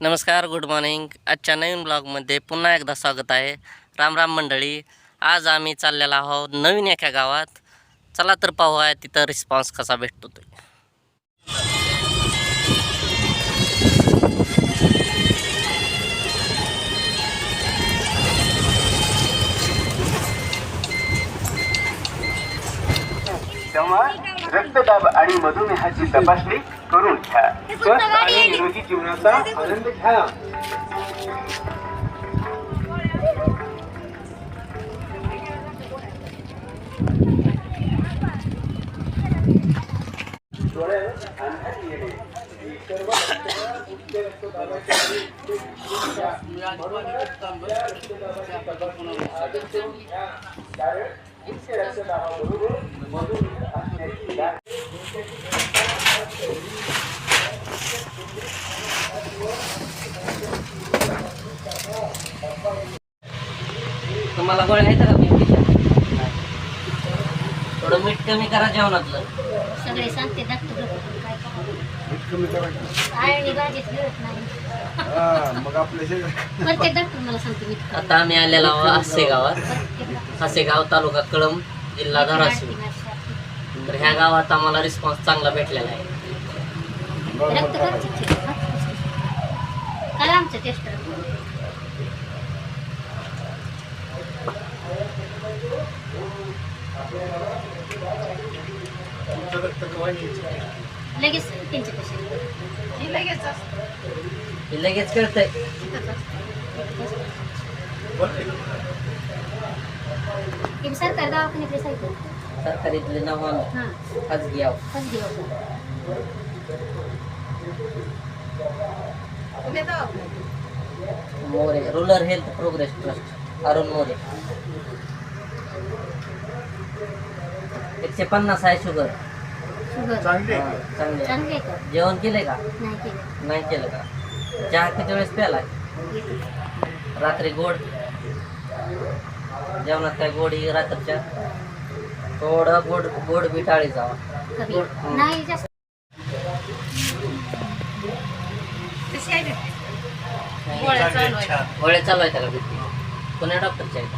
नमस्कार good morning आजच्या नवीन ब्लॉगमध्ये पुन्हा एकदा स्वागत आहे. राम राम मंडळी. आज आम्ही चाललेलो आहोत नवीन एका गावात. चला तर पाहूया तिथं रिस्पॉन्स कसा भेटतो तो. तेव्हा रक्तदाब आणि मधुमेहाची तपासणी करून घ्या. स्वस्थ आणि निरोगी जीवनाचा आनंद घ्या. डोळ्यावर अंधारी येणे ही सर्व लक्षणं उच्च रक्तदाबाची म्हणून या रक्तदाबाची तपासणी आजच करून घ्या कारण उच्च रक्तदाबाबरोबर मधुमेह असण्याची दाट तुम्हाला गोळ्या आहेत का? बीपीच्या थोडं मीठ कमी करा जेवणातलं. सगळे सांगते डॉक्टर लोक पण काय करावं आळणी भाजीत मिळत नाही. मग आपल्या प्रत्येक डॉक्टर मला सांगते मीठ कमी. आता आम्ही आलेलो आहोत हास्य गावात. प्रत्येक डॉक्टर हासेगाव तालुका कळंब जिल्हा धाराशिव. तर ह्या गावात आम्हाला रिस्पॉन्स चांगला भेटलेला आहे. रक्त करायचे काय आमचं टेस्ट लगेच त्यांचे कसे हे लगेच सरकार हां. खाजगी आहो कसं दिवस More rural health progress trust Arun More. एकशे पन्नास आहे शुगर. चांगले हा, चांगले आहे. चांगले आहे का? जेवण केलंय का? नाही केलं. नाही केलं का? चहा किती वेळेस प्यालाय रात्री गोड? जेवणात काय गोडी रात्रीच्या? थोडं गोड गोड बी टाळी जावा. कमी. नाही जास्त. गोळ्या चालू आहेत. का भीती कोण्या डॉक्टरच्या आहेत?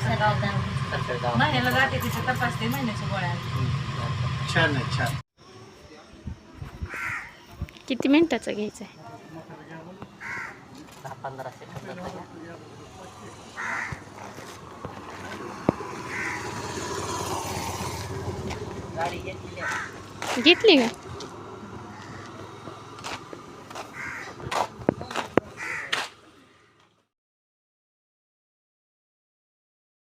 सरकार दवाखान्यात. सरकारी दवाखान्यात. महिन्याला जाते तिथे तपासते महिन्याच्या गोळ्या. छान आहे छान. किती मिनिटाचं घ्यायचं आहे दहा पंधरा घेतली घेतली का?